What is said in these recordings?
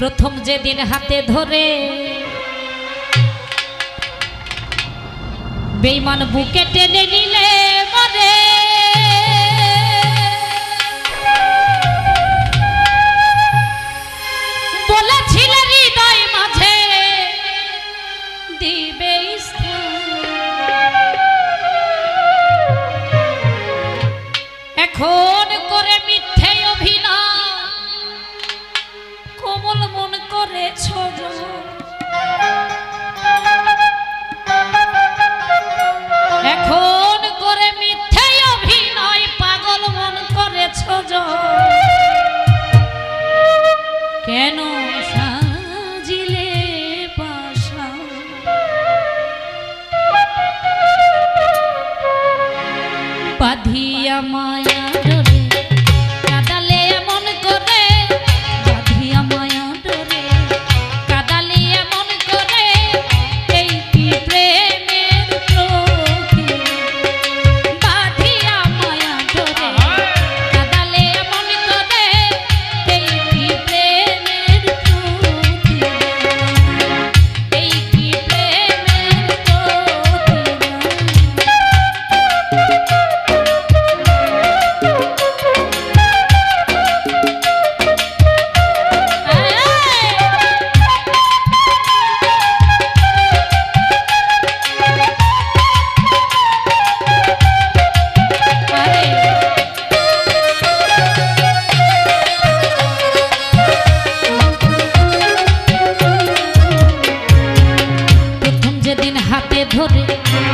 প্রথম যেদিন হাতে ধরে বেইমান বুকে টেনে নিলে মরে মাঝে দিবে। এখন করে মিথ্যে মায়া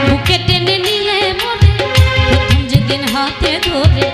বুকে টেনে নিলে মনে প্রথম যেদিন হাতে ধরে